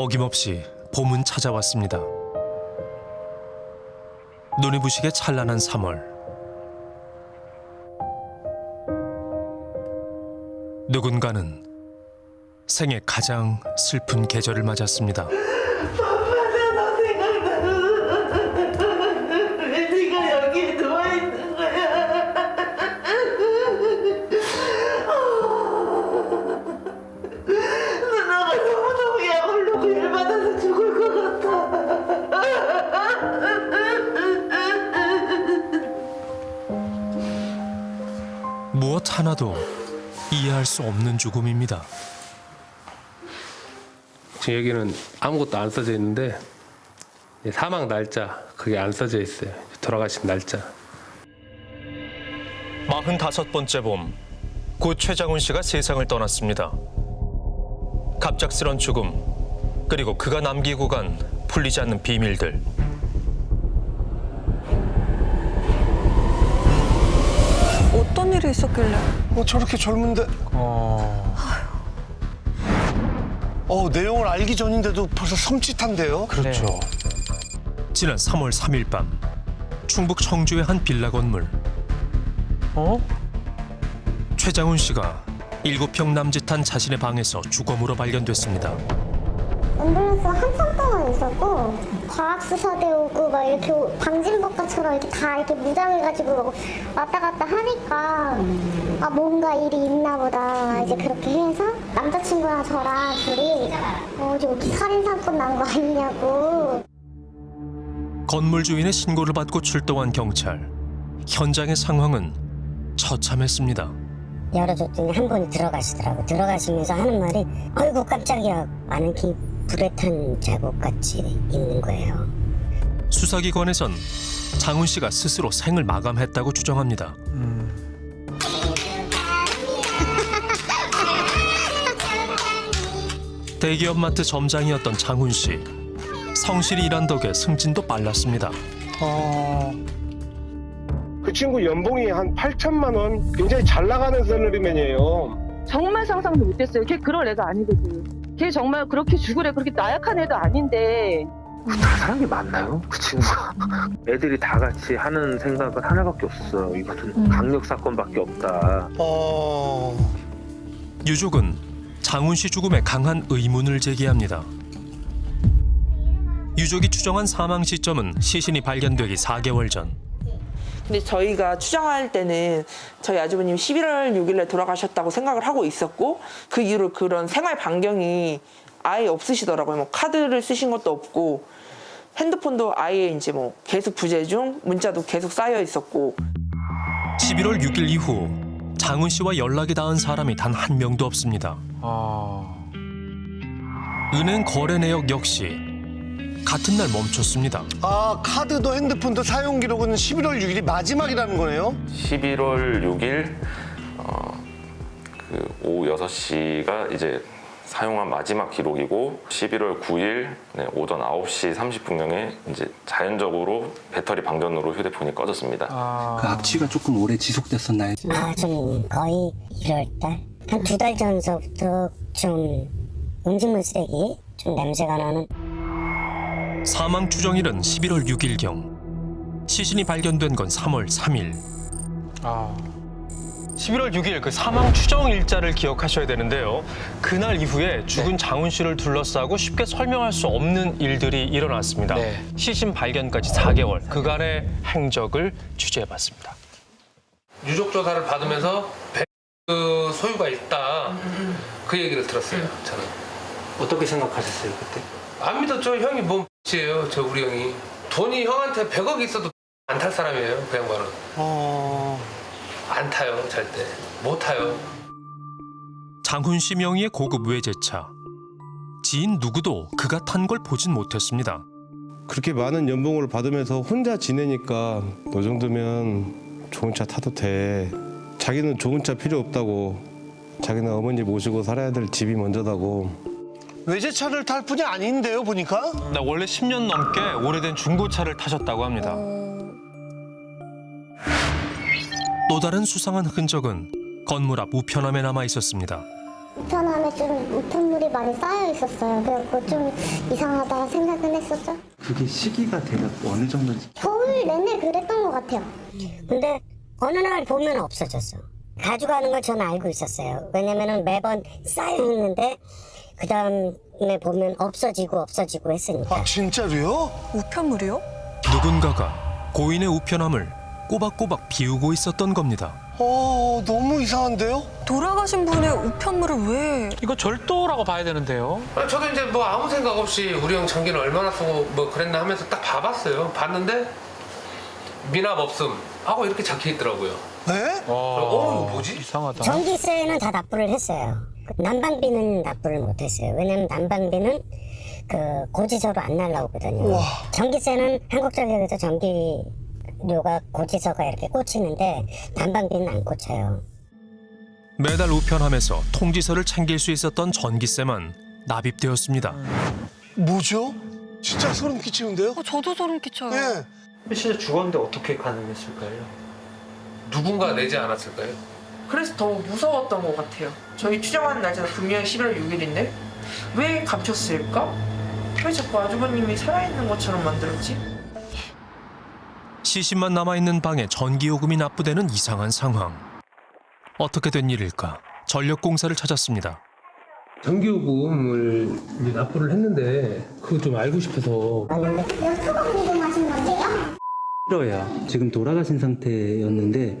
어김없이 봄은 찾아왔습니다. 눈이 부시게 찬란한 3월. 누군가는 생애 가장 슬픈 계절을 맞았습니다. 수 없는 죽음입니다. 지금 여기는 아무것도 안 써져 있는데 이 사망 날짜 그게 안 써져 있어요. 돌아가신 날짜. 45번째 봄, 고 최장훈 씨가 세상을 떠났습니다. 갑작스런 죽음, 그리고 그가 남기고 간 풀리지 않는 비밀들. 어떤 일이 있었길래? 어, 저렇게 젊은데. 어. 내용을 알기 전인데도 벌써 섬찟한데요? 그렇죠. 지난 3월 3일 밤, 충북 청주의 한 빌라 건물. 어? 최장훈 씨가 7평 남짓한 자신의 방에서 주검으로 발견됐습니다. 앰뷸런스 한참 동안 있었고 과학수사대 오고 막 이렇게 방진복과처럼 이렇게 다 이렇게 무장해가지고 왔다 갔다 하니까 아 뭔가 일이 있나 보다 이제 그렇게 해서 남자친구랑 저랑 둘이 어 지금 살인 사건 난 거 아니냐고 건물 주인의 신고를 받고 출동한 경찰. 현장의 상황은 처참했습니다. 열어줬더니 한 분이 들어가시더라고. 들어가시면서 하는 말이 아이고 깜짝이야. 많은 기 불에 탄 자국 같이 있는 거예요. 수사기관에선 장훈 씨가 스스로 생을 마감했다고 주장합니다. 대기업 마트 점장이었던 장훈 씨. 성실히 일한 덕에 승진도 빨랐습니다. 그 친구 연봉이 한 8천만 원 굉장히 잘 나가는 샐러리맨이에요 정말 상상도 못했어요. 걔 그럴 애가 아니거든. 걔 정말 그렇게 죽으래 그렇게 나약한 애도 아닌데 사람이 맞나요? 그 친구가 애들이 다 같이 하는 생각은 하나밖에 없었어요. 이것은 강력 사건밖에 없다. 어. 유족은 장훈 씨 죽음에 강한 의문을 제기합니다. 유족이 추정한 사망 시점은 시신이 발견되기 4개월 전. 근데 저희가 추정할 때는 저희 아주버님 11월 6일에 돌아가셨다고 생각을 하고 있었고 그 이후로 그런 생활 반경이 아예 없으시더라고요. 뭐 카드를 쓰신 것도 없고 핸드폰도 아예 이제 뭐 계속 부재 중 문자도 계속 쌓여 있었고 11월 6일 이후 장훈 씨와 연락이 닿은 사람이 단 한 명도 없습니다. 아. 은행 거래 내역 역시 같은 날 멈췄습니다. 아, 카드도 핸드폰도 사용 기록은 11월 6일이 마지막이라는 거네요? 11월 6일 어, 그 오후 6시가 이제 사용한 마지막 기록이고 11월 9일 네, 오전 9시 30분경에 이제 자연적으로 배터리 방전으로 휴대폰이 꺼졌습니다. 그 악취가 조금 오래 지속됐었나요? 아, 좀 거의 1월달? 한 두 달 전서부터 좀 음식물 쓰레기 좀 냄새가 나는 사망 추정일은 11월 6일경. 시신이 발견된 건 3월 3일. 아. 11월 6일 그 사망 추정 일자를 기억하셔야 되는데요. 그날 이후에 죽은 장훈 씨를 둘러싸고 쉽게 설명할 수 없는 일들이 일어났습니다. 네. 시신 발견까지 4개월 그간의 행적을 취재해봤습니다. 유족 조사를 받으면서 그 소유가 있다 그 얘기를 들었어요. 저는 어떻게 생각하셨어요 그때? 안 믿었죠. 형이 뭔 X 예요. 저 우리 형이 돈이 형한테 100억 있어도 안 탈 사람이에요. 그 양반은 어. 안 타요 절대 못 타요. 장훈 씨 명의의 고급 외제차. 지인 누구도 그가 탄 걸 보진 못했습니다. 그렇게 많은 연봉을 받으면서 혼자 지내니까 너 정도면 좋은 차 타도 돼. 자기는 좋은 차 필요 없다고. 자기는 어머니 모시고 살아야 될 집이 먼저다고. 외제차를 탈 뿐이 아닌데요, 보니까? 나 원래 10년 넘게 오래된 중고차를 타셨다고 합니다. 또 다른 수상한 흔적은 건물 앞 우편함에 남아 있었습니다. 우편함에 좀 우편물이 많이 쌓여 있었어요. 그래갖고 좀 이상하다 생각은 했었죠. 그게 시기가 대략 어느 정도인지 겨울 내내 그랬던 것 같아요. 근데 어느 날 보면 없어졌어. 가져가는 걸 저는 알고 있었어요. 왜냐면은 매번 쌓여 있는데 그 다음에 보면 없어지고 없어지고 했으니까. 아 진짜로요? 우편물이요? 누군가가 고인의 우편함을 꼬박꼬박 비우고 있었던 겁니다. 어 너무 이상한데요? 돌아가신 분의 우편물을 왜 이거 절도라고 봐야 되는데요. 저도 이제 뭐 아무 생각 없이 우리 형 전기는 얼마나 쓰고 뭐 그랬나 하면서 딱 봐봤어요. 봤는데 미납 없음 하고 이렇게 적혀 있더라고요. 네? 어, 이거 뭐지? 이상하다. 전기세는 다 납부를 했어요. 난방비는 납부를 못했어요. 왜냐면 난방비는 그 고지서로 안 날라오거든요. 전기세는 한국전력에서 전기료가 고지서가 이렇게 꽂히는데 난방비는 안 꽂혀요. 매달 우편함에서 통지서를 챙길 수 있었던 전기세만 납입되었습니다. 뭐죠? 진짜 소름 끼치는데요? 어, 저도 소름 끼쳐요. 예. 실제 죽었는데 어떻게 가능했을까요? 누군가 내지 않았을까요? 그래서 더 무서웠던 것 같아요. 저희 추정하는 날짜가 분명히 11월 6일인데 왜 감췄을까? 왜 자꾸 아주버님이 살아있는 것처럼 만들었지? 시신만 남아있는 방에 전기요금이 납부되는 이상한 상황. 어떻게 된 일일까? 전력공사를 찾았습니다. 전기요금을 이제 납부를 했는데 그거 좀 알고 싶어서 몇 초가 궁금하신 건데요? 싫어야 지금 돌아가신 상태였는데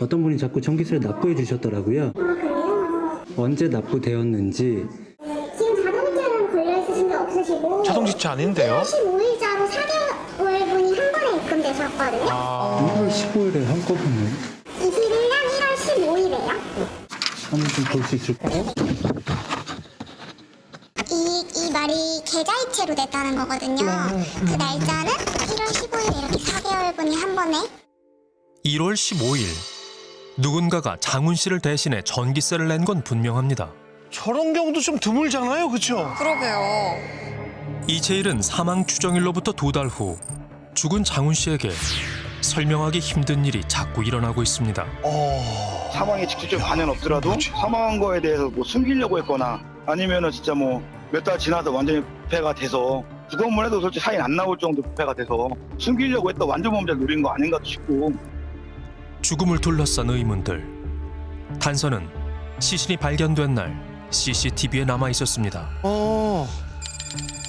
어떤 분이 자꾸 전기세를 납부해 주셨더라고요. 아 그래요? 언제 납부되었는지 지금 자동이체는 걸려 있으신 게 없으시고 자동지체 아닌데요? 15일자로 4개월 분이 한 번에 입금되셨거든요. 1월 15일에 한꺼번에 21년 1월 15일에요. 한번 좀 볼 수 있을까요? 이, 이 말이 계좌이체로 됐다는 거거든요. 그 날짜는 1월 15일 이렇게 4개월 분이 한 번에 1월 15일 누군가가 장훈 씨를 대신해 전기세를 낸 건 분명합니다. 저런 경우도 좀 드물잖아요, 그렇죠? 그러게요. 이채일은 사망 추정일로부터 두 달 후 죽은 장훈 씨에게 설명하기 힘든 일이 자꾸 일어나고 있습니다. 어. 사망에 직접적 관련 없더라도 사망한 거에 대해서 뭐 숨기려고 했거나 아니면은 진짜 뭐 몇 달 지나서 완전히 부패가 돼서 구건물 해도 솔직히 사인 안 나올 정도 부패가 돼서 숨기려고 했던 완전 범죄를 노린 거 아닌가 싶고 죽음을 둘러싼 의문들. 단서는 시신이 발견된 날 CCTV에 남아 있었습니다. 어.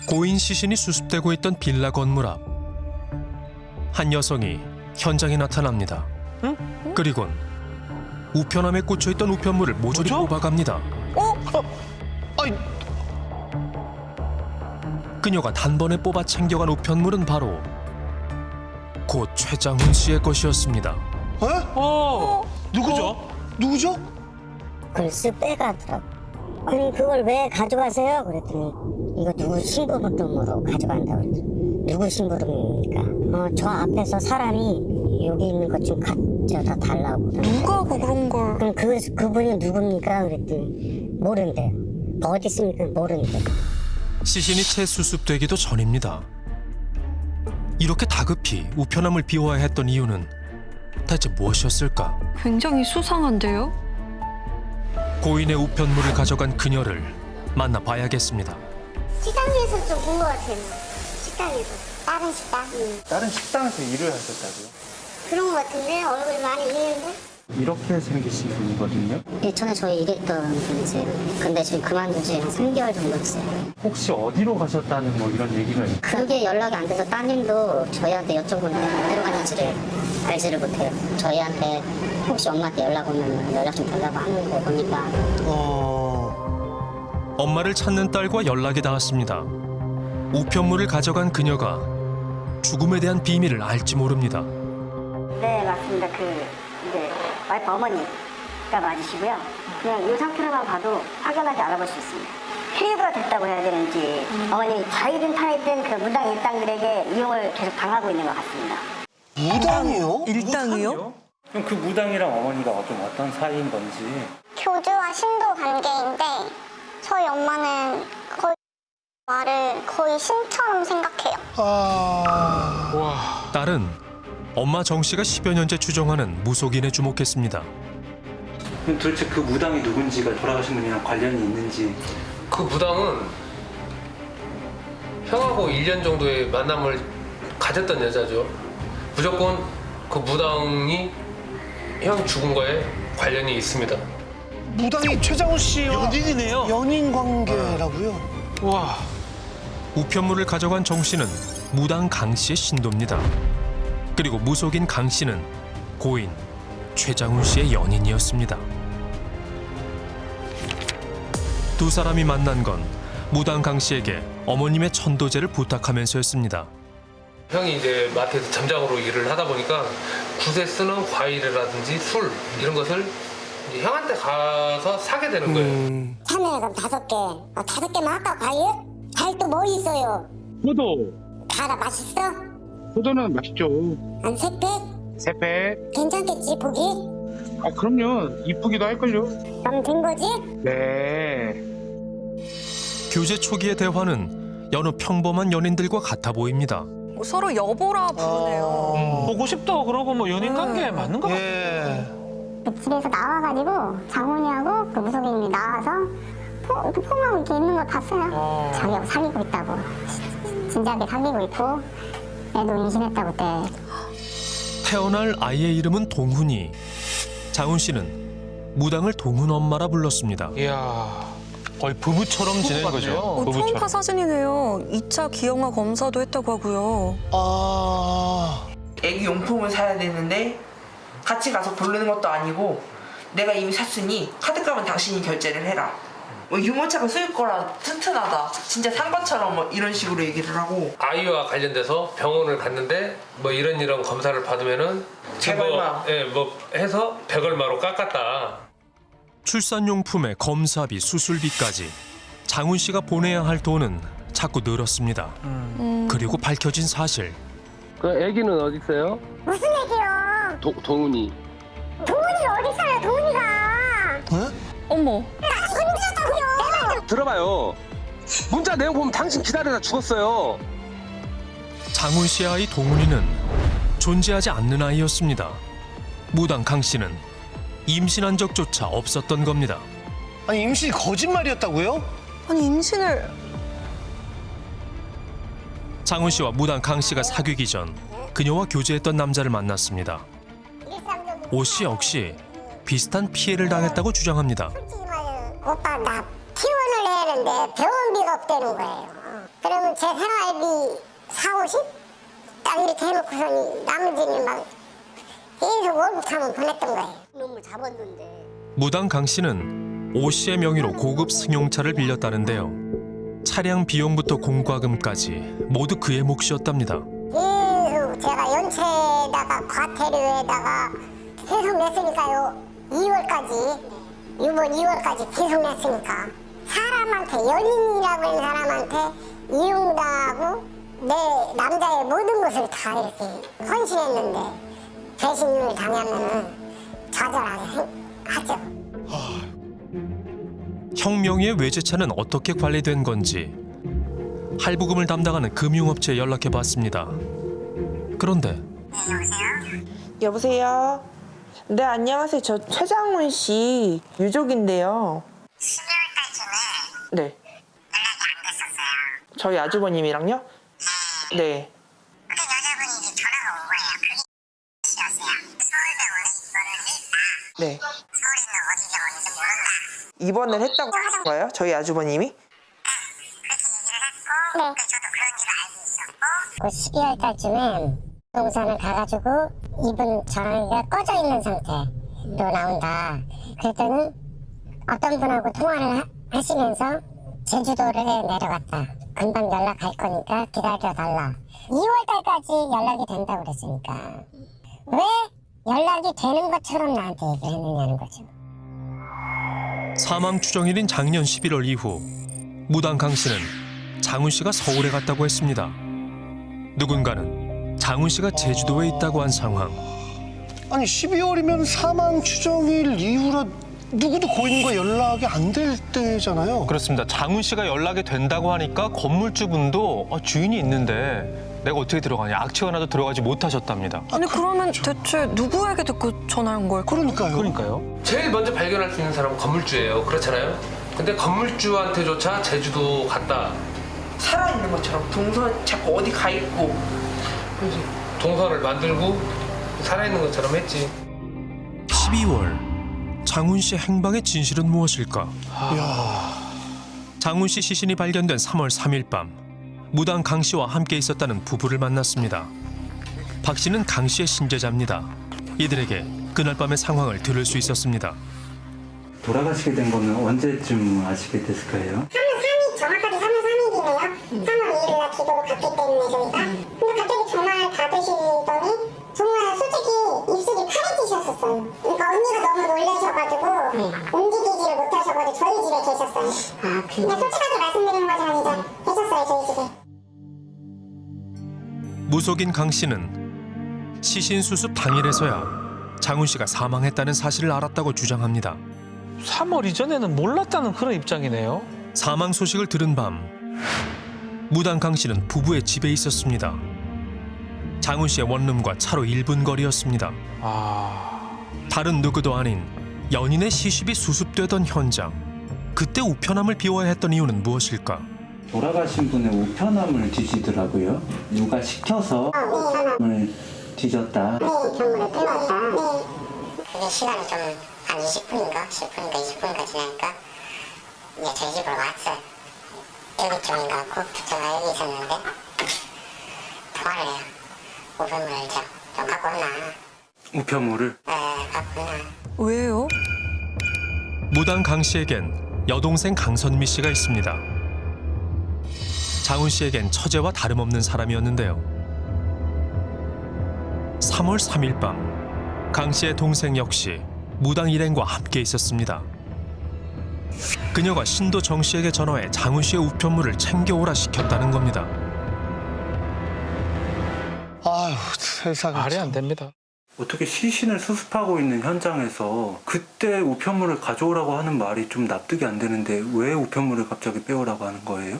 고인 시신이 수습되고 있던 빌라 건물 앞. 한 여성이 현장에 나타납니다. 그리곤 우편함에 꽂혀 있던 우편물을 모조리 뭐죠? 뽑아갑니다. 아이, 그녀가 단번에 뽑아 챙겨간 우편물은 바로 곧 최장훈 씨의 것이었습니다. 에? 어, 누구죠? 누구죠? 그걸 쓱 빼가더라고. 아니 그걸 왜 가져가세요? 그랬더니 이거 누구 신고등록으로 가져간다고 그랬더니 누구 신고등록입니까? 어, 저 앞에서 사람이 여기 있는 것 좀 가져다 달라고 누가. 그 그런 걸 그럼 그, 그분이 누굽니까? 그랬더니 모른대요. 어디 있습니까? 모른대. 시신이 채 수습되기도 전입니다. 이렇게 다급히 우편함을 비워야 했던 이유는 대체 무엇이었을까? 굉장히 수상한데요? 고인의 우편물을 가져간 그녀를 만나봐야겠습니다. 식당에서 좀 본 것 같아요. 식당에서. 다른 식당. 응. 다른 식당에서 일을 하셨다고요? 그런 것 같은데 얼굴이 많이 있는데. 이렇게 생기신 분이거든요. 예전에 저희 일했던 분이세요. 근데 지금 그만둔 지한 3개월 정도 됐어요. 혹시 어디로 가셨다는 뭐 이런 얘기가 있 그게 연락이 안 돼서 따님도 저희한테 여쭤보는데 어디로 갔는지를 알지를 못해요. 저희한테 혹시 엄마한테 연락 오면 연락 좀 달라고 하는 거 보니까 어. 엄마를 찾는 딸과 연락이 닿았습니다. 우편물을 가져간 그녀가 죽음에 대한 비밀을 알지 모릅니다. 네 맞습니다. 그 이제 와이프 어머니가 맞으시고요. 그냥 이 상태로만 봐도 확연하게 알아볼 수 있습니다. 피해가 됐다고 해야 되는지 어머니 자유진 탄했던 그 무당 일당들에게 이용을 계속 당하고 있는 것 같습니다. 무당이요? 일당이요? 그럼 그 무당이랑 어머니가 좀 어떤 사이인 건지 교주와 신도 관계인데 저희 엄마는 거의 말을 거의 신처럼 생각해요. 아. 딸은 엄마 정 씨가 10여 년째 추정하는 무속인에 주목했습니다. 그럼 도대체 그 무당이 누군지가 돌아가신 분이랑 관련이 있는지 그 무당은 형하고 1년 정도의 만남을 가졌던 여자죠. 무조건 그 무당이 형 죽은 거에 관련이 있습니다. 무당이 최장훈 씨와 연인이네요. 연인 관계라고요? 와. 우편물을 가져간 정 씨는 무당 강 씨의 신도입니다. 그리고 무속인 강 씨는 고인 최장훈 씨의 연인이었습니다. 두 사람이 만난 건 무당 강 씨에게 어머님의 천도제를 부탁하면서였습니다. 형이 이제 마트에서 점장으로 일을 하다 보니까 굿에 쓰는 과일이라든지 술 이런 것을 이제 형한테 가서 사게 되는 거예요. 참외 그럼 다섯 개. 아, 다섯 개만 할까 과일? 과일 또 뭐 있어요? 포도. 다 다 맛있어? 포도는 맛있죠. 한 세 팩? 세패. 괜찮겠지 보기? 아 그럼요. 이쁘기도 할걸요. 그럼 된 거지? 네. 교제 초기의 대화는 여느 평범한 연인들과 같아 보입니다. 뭐 서로 여보라 부르네요. 보고 싶다 그러고 뭐 연인 관계 맞는 거 같아. 예. 그 집에서 나와가지고 장훈이하고 그 무속인이 나와서 포, 그 폼하고 이렇게 있는 거 봤어요. 자기하고 사귀고 있다고. 진- 진작에 사귀고 있고 애도 임신했다고 그때. 태어날 아이의 이름은 동훈이. 장훈 씨는 무당을 동훈 엄마라 불렀습니다. 이야. 거의 부부처럼 지낸 거죠. 어, 부부처럼. 초음파 사진이네요. 2차 기형아 검사도 했다고 하고요. 아. 애기 용품을 사야 되는데 같이 가서 고르는 것도 아니고 내가 이미 샀으니 카드값은 당신이 결제를 해라. 뭐 유모차가 쓰일 거라 튼튼하다. 진짜 산 것처럼 뭐 이런 식으로 얘기를 하고 아이와 관련돼서 병원을 갔는데 뭐 이런 이런 검사를 받으면은 지금 뭐, 백얼마. 예, 뭐 해서 백얼마로 깎았다. 출산용품의 검사비, 수술비까지 장훈 씨가 보내야 할 돈은 자꾸 늘었습니다. 그리고 밝혀진 사실. 그 아기는 어디 있어요? 무슨 얘기요? 도, 동훈이. 동훈이가 어디 있어요 동훈이가? 어머. 나 죽었다고요. 들어봐요. 문자 내용 보면 당신 기다리다 죽었어요. 장훈 씨의 아이 동훈이는 존재하지 않는 아이였습니다. 무당 강 씨는 임신한 적조차 없었던 겁니다. 아니 임신이 거짓말이었다고요? 아니 임신을 장훈 씨와 무당 강 씨가 사귀기 전 그녀와 교제했던 남자를 만났습니다. 오 씨 역시 비슷한 피해를 당했다고 주장합니다. 오빠 나 하는데 병원비가 없다는 거예요. 그러면 제 생활비 4, 50? 딱 이렇게 해놓고서는 나머지는 막 계속 월급 차면 보냈던 거예요. 너무 잡았는데. 무당 강 씨는 오 씨의 명의로 고급 승용차를 빌렸다는데요. 차량 비용부터 공과금까지 모두 그의 몫이었답니다. 계속 제가 연체에다가 과태료에다가 계속 냈으니까요. 2월까지 이번 2월까지 계속 냈으니까 사람한테 연인이라고 하는 사람한테 이용당하고 내 남자의 모든 것을 다 이렇게 헌신했는데 배신을 당하면은 좌절하게 하죠. 형 명의의 외제차는 어떻게 관리된 건지 할부금을 담당하는 금융업체에 연락해 봤습니다. 그런데 여보세요. 네 안녕하세요. 저 최장훈 씨 유족인데요. 12월달쯤에 네. 연락이 안 됐었어요. 저희 아주버님이랑요? 네. 네. 입원을 했다고 하는 거예요? 저희 아주버님이? 네. 그 12월 달쯤에 동산을 가가지고 이분 전화기가 꺼져 있는 상태로 나온다. 그랬더니 어떤 분하고 통화를 하, 하시면서 제주도를 내려갔다. 금방 연락할 거니까 기다려달라. 2월 달까지 연락이 된다고 그랬으니까 왜 연락이 되는 것처럼 나한테 얘기를 했느냐는 거죠. 사망 추정일인 작년 11월 이후 무당 강 씨는 장훈 씨가 서울에 갔다고 했습니다. 누군가는 장훈 씨가 제주도에 있다고 한 상황. 아니 12월이면 사망 추정일 이후라 누구도 고인과 연락이 안 될 때잖아요. 그렇습니다. 장훈 씨가 연락이 된다고 하니까 건물주분도 어, 주인이 있는데 내가 어떻게 들어가냐. 악취가 나도 들어가지 못하셨답니다. 아니 그러면 대체 누구에게 듣고 전화한 걸까요? 그러니까요. 그러니까요. 제일 먼저 발견할 수 있는 사람은 건물주예요. 그렇잖아요. 근데 건물주한테조차 제주도 갔다. 살아있는 것처럼 동선 자꾸 어디 가 있고 그지 동선을 만들고 살아있는 것처럼 했지. 12월 장훈 씨 행방의 진실은 무엇일까? 장훈 씨 시신이 발견된 3월 3일 밤 무당 강 씨와 함께 있었다는 부부를 만났습니다. 박 씨는 강 씨의 신제자입니다. 이들에게 그날 밤의 상황을 들을 수 있었습니다. 돌아가시게 된 거는 언제쯤 아시게 됐을까요? 3월 3일, 정확하게 3월 3일이네요. 3월 2일 날 기도를 갔기 때 그냥 솔직하게 말씀드리는 거지만 이제 계셨어요, 저희 집에. 무속인 강 씨는 시신 수습 당일에서야 장훈 씨가 사망했다는 사실을 알았다고 주장합니다. 3월 이전에는 몰랐다는 그런 입장이네요. 사망 소식을 들은 밤 무당 강 씨는 부부의 집에 있었습니다. 장훈 씨의 원룸과 차로 1분 거리였습니다. 아. 다른 누구도 아닌 연인의 시신이 수습되던 현장. 그때 우편함을 비워야 했던 이유는 무엇일까? 돌아가신 분의 우편함을 뒤지더라고요. 누가 시켜서 우편함을 뒤졌다. 경물을 빼놨다. 그게 시간이 좀 한 20분인가 10분인가 20분인가 지나니까 이제 저희 집으로 왔어요. 7점인가 고 제가 여기 있었는데 통화를 해요. 우편물을 좀, 좀 갖고 온나. 우편물을 네, 갖고 온나. 왜요? 무당 강 씨에겐 여동생 강선미 씨가 있습니다. 장훈 씨에겐 처제와 다름없는 사람이었는데요. 3월 3일 밤 강 씨의 동생 역시 무당 일행과 함께 있었습니다. 그녀가 신도 정 씨에게 전화해 장훈 씨의 우편물을 챙겨오라 시켰다는 겁니다. 아유 세상에. 말이 안 됩니다. 어떻게 시신을 수습하고 있는 현장에서 그때 우편물을 가져오라고 하는 말이 좀 납득이 안 되는데 왜 우편물을 갑자기 빼오라고 하는 거예요?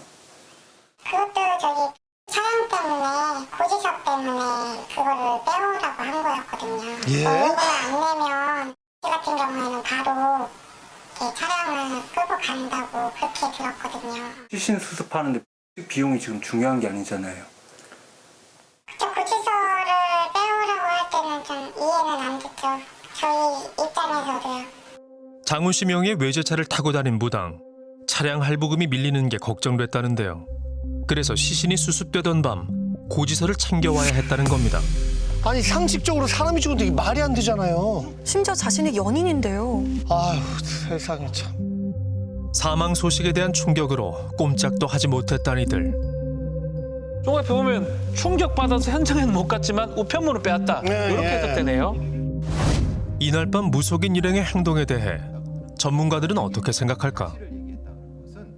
그것도 저기 촬영 때문에 고지서 때문에 그거를 빼오라고 한 거였거든요. 예? 원금을 안 내면 이 같은 경우에는 바로 이렇게 차량을 끌고 간다고 그렇게 들었거든요. 시신 수습하는데 비용이 지금 중요한 게 아니잖아요. 저 때는 좀 이해는 안 됐죠. 저희 입장에서도요. 장훈 씨 명의 외제차를 타고 다닌 무당. 차량 할부금이 밀리는 게 걱정됐다는데요. 그래서 시신이 수습되던 밤 고지서를 챙겨와야 했다는 겁니다. 아니 상식적으로 사람이 죽은데 이게 말이 안 되잖아요. 심지어 자신이 연인인데요. 아유 세상에 참. 사망 소식에 대한 충격으로 꼼짝도 하지 못했다는 이들. 종합해 보면 충격 받아서 현장에는 못 갔지만 우편물을 빼앗다. 네, 이렇게 예. 해석되네요. 이날 밤 무속인 일행의 행동에 대해 전문가들은 어떻게 생각할까?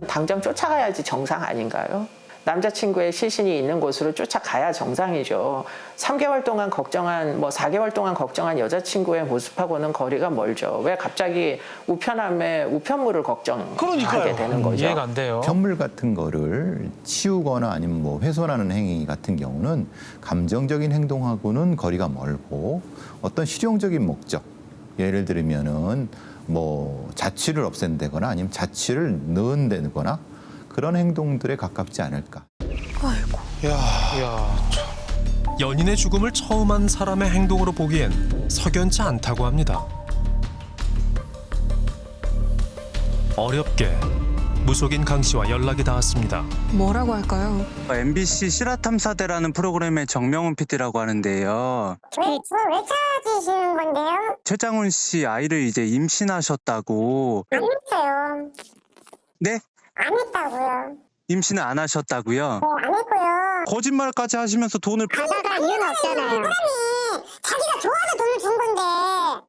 당장 쫓아가야지 정상 아닌가요? 남자친구의 시신이 있는 곳으로 쫓아가야 정상이죠. 3개월 동안 걱정한, 뭐 4개월 동안 걱정한 여자친구의 모습하고는 거리가 멀죠. 왜 갑자기 우편함에 우편물을 걱정하게 그러니까요. 되는 거죠? 이해가 안 돼요. 현물 같은 거를 치우거나 아니면 뭐 훼손하는 행위 같은 경우는 감정적인 행동하고는 거리가 멀고 어떤 실용적인 목적 예를 들면은 뭐 자취를 없앤다거나 아니면 자취를 넣은다거나 그런 행동들에 가깝지 않을까. 아이고. 야. 이야. 연인의 죽음을 처음 한 사람의 행동으로 보기엔 석연치 않다고 합니다. 어렵게 무속인 강 씨와 연락이 닿았습니다. 뭐라고 할까요? MBC 실화탐사대라는 프로그램의 정명훈 PD라고 하는데요. 왜, 왜 찾으시는 건데요? 최장훈 씨 아이를 이제 임신하셨다고. 안 했어요. 네? 안 했다고요. 임신을 안 하셨다고요? 네, 안 했고요. 거짓말까지 하시면서 돈을 가다가 이유는 없잖아요. 사람이 자기가 좋아서 돈을 준 건데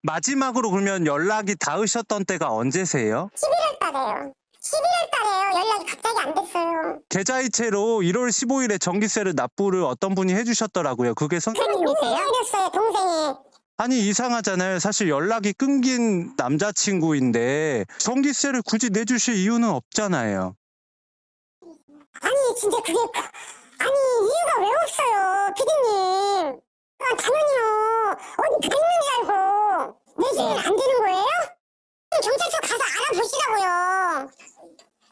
마지막으로 그러면 연락이 닿으셨던 때가 언제세요? 11월 달에요. 11월 달에요. 연락이 갑자기 안 됐어요. 계좌이체로 1월 15일에 전기세를 납부를 어떤 분이 해주셨더라고요. 그게 선... 선생님이세요? 아니 이상하잖아요. 사실 연락이 끊긴 남자친구인데 전기세를 굳이 내주실 이유는 없잖아요. 아니, 진짜 그게 아니 이유가 왜 없어요 피디님? 아, 당연히요. 어디 가 있는 줄 알고. 내주면 안 되는 거예요? 경찰서 가서 알아보시라고요.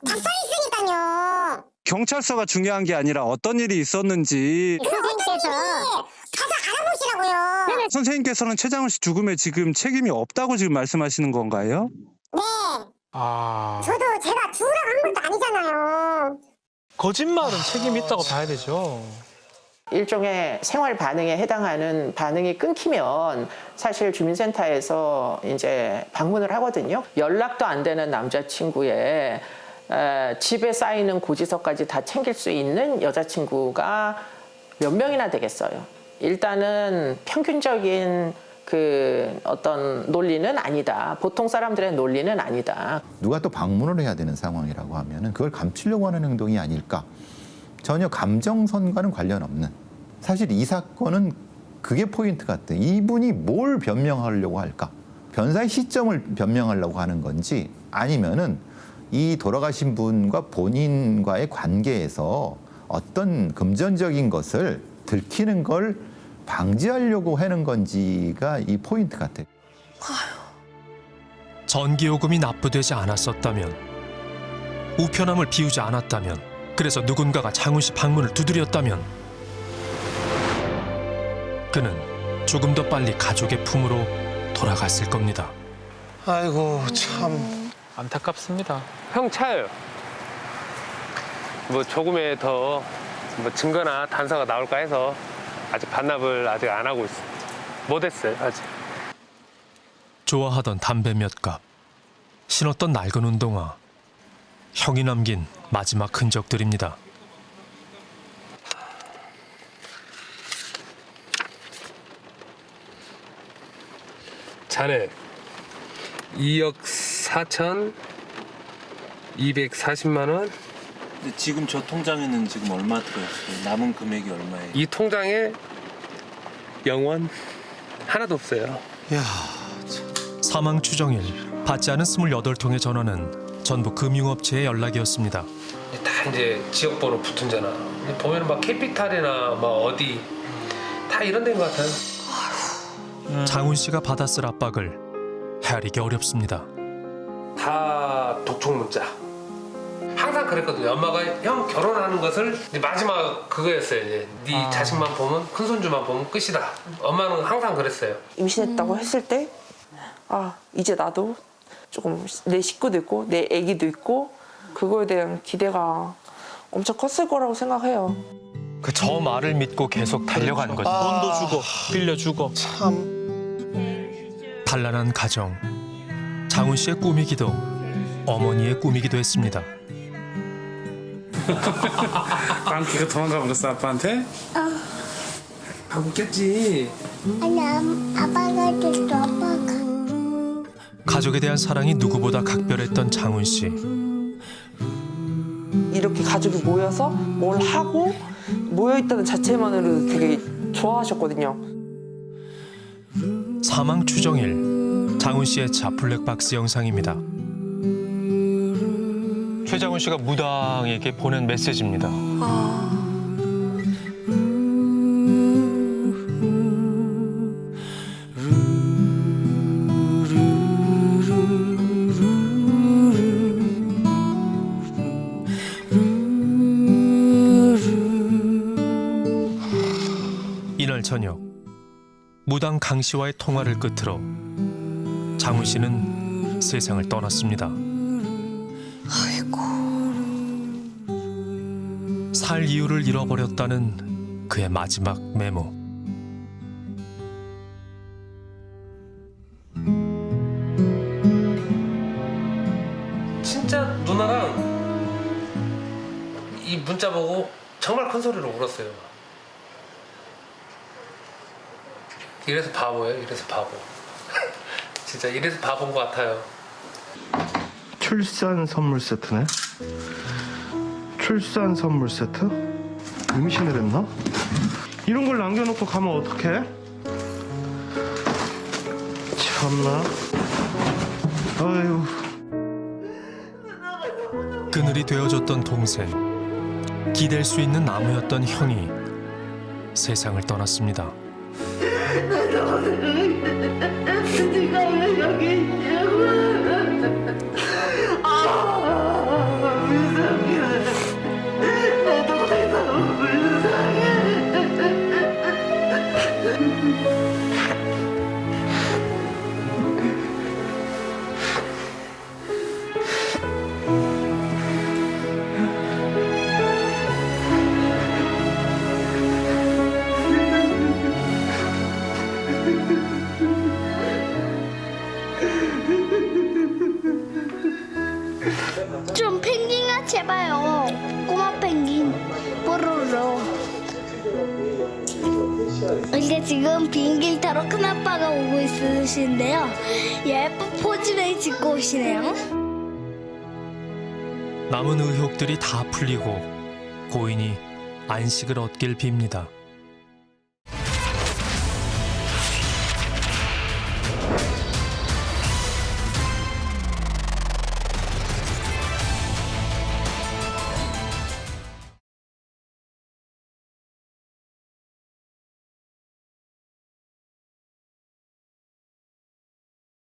다 써있으니까요. 경찰서가 중요한 게 아니라 어떤 일이 있었는지. 선생님께서 가서 알아보시라고요 선생님께서는 최장훈 씨 죽음에 지금 책임이 없다고 지금 말씀하시는 건가요? 네 아 저도 제가 죽으라고 한 것도 아니잖아요 거짓말은 책임이 있다고 봐야 되죠. 일종의 생활 반응에 해당하는 반응이 끊기면 사실 주민센터에서 이제 방문을 하거든요. 연락도 안 되는 남자친구의 에, 집에 쌓이는 고지서까지 다 챙길 수 있는 여자친구가 몇 명이나 되겠어요. 일단은 평균적인 그 어떤 논리는 아니다. 보통 사람들의 논리는 아니다. 누가 또 방문을 해야 되는 상황이라고 하면은 그걸 감추려고 하는 행동이 아닐까. 전혀 감정선과는 관련 없는. 사실 이 사건은 그게 포인트 같아. 이분이 뭘 변명하려고 할까? 변사의 시점을 변명하려고 하는 건지 아니면은 이 돌아가신 분과 본인과의 관계에서 어떤 금전적인 것을 들키는 걸 방지하려고 하는 건지가 이 포인트 같아. 전기요금이 납부되지 않았었다면 우편함을 비우지 않았다면 그래서 누군가가 장훈 씨 방문을 두드렸다면 그는 조금 더 빨리 가족의 품으로 돌아갔을 겁니다. 아이고 참 안타깝습니다. 형 차요. 뭐 조금의 더뭐 증거나 단서가 나올까 해서 아직 반납을 아직 안 하고 있어요. 못했어요 아직. 좋아하던 담배 몇 갑, 신었던 낡은 운동화, 형이 남긴 마지막 흔적들입니다. 자네 2억 4천 240만 원. 지금 저 통장에는 지금 얼마 들어있어요? 남은 금액이 얼마예요? 이 통장에 영원 하나도 없어요. 야 사망 추정일 받지 않은 28통의 전화는 전부 금융업체의 연락이었습니다. 다 이제 지역번호 붙은잖아. 근데 보면은 막 캐피탈이나 막 어디 다 이런 데인 것 같아요. 장훈 씨가 받았을 압박을 헤아리기 어렵습니다. 다 독촉 문자. 그랬거든요. 엄마가 형 결혼하는 것을 이제 마지막 그거였어요. 이제 네 자식만 보면 큰 손주만 보면 끝이다. 엄마는 항상 그랬어요. 임신했다고 했을 때, 아, 이제 나도 조금 내 식구도 있고, 내 아기도 있고, 그거에 대한 기대가 엄청 컸을 거라고 생각해요. 그 저 말을 믿고 계속 달려간 거죠. 돈도 주고 빌려주고. 참 단란한 가정. 장훈 씨의 꿈이기도 어머니의 꿈이기도 했습니다. 빵키가 도망가 버렸어 아빠한테? 아 웃겼지. 아니 아- 아빠가 됐어 아빠가 가족에 대한 사랑이 누구보다 각별했던 장훈 씨. 이렇게 가족이 모여서 뭘 하고 모여 있다는 자체만으로도 되게 좋아하셨거든요. 사망 추정일 장훈 씨의 차 블랙박스 영상입니다. 최장훈 씨가 무당에게 보낸 메시지입니다. 이날 저녁 무당 강 씨와의 통화를 끝으로 장훈 씨는 세상을 떠났습니다. 아이 살 이유를 잃어버렸다는 그의 마지막 메모. 진짜 누나랑 이 문자 보고 정말 큰 소리로 울었어요. 이래서 바보예요. 이래서 바보. 진짜 이래서 바본 것 같아요. 출산 선물 세트네. 출산 선물 세트? 임신을 했나? 이런 걸 남겨놓고 가면 어떡해? 참나. 아유. 그늘이 되어줬던 동생. 기댈 수 있는 나무였던 형이 세상을 떠났습니다. 네가 왜 여기 지금 비행기를 타러 큰아빠가 오고 있으신데요. 예쁜 포즈를 짓고 오시네요. 남은 의혹들이 다 풀리고 고인이 안식을 얻길 빕니다.